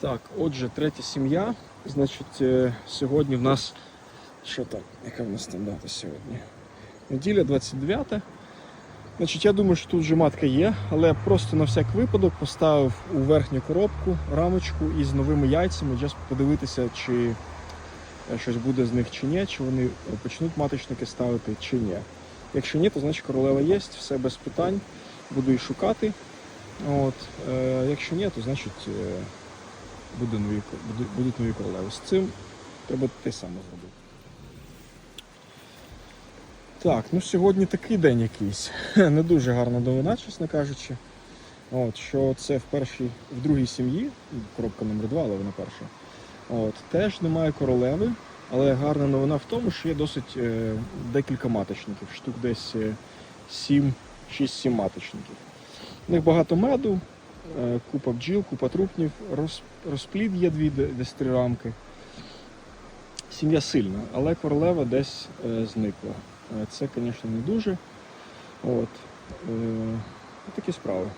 Так, отже, третя сім'я. Значить, е, сьогодні в нас. Що там? Яка в нас там дата сьогодні? Неділя 29. Значить, я думаю, що тут вже матка є, але просто на всяк випадок поставив у верхню коробку рамочку із новими яйцями, just подивитися, чи е, щось буде з них чи ні, чи вони почнуть маточники ставити чи ні. Якщо ні, то значить королева є, все без питань. Буду її шукати. От, е, якщо ні, то значить е, буде нові, буде- будуть нові королеви. З цим треба те саме зробити. Так, ну сьогодні такий день якийсь. Не дуже гарна новина, чесно кажучи. От, що це в першій, в другій сім'ї, коробка номер 2, але вона перша. От, теж немає королеви, але гарна новина в тому, що є досить е, декілька маточників, штук десь е, 7, 6-7 маточників. У них багато меду, е, купа бджіл, купа трупнів, роз, розплід є дві, десь три рамки. Сім'я сильна, але королева десь е, зникла. Е, Це, звісно, не дуже. От. Е, такі справи.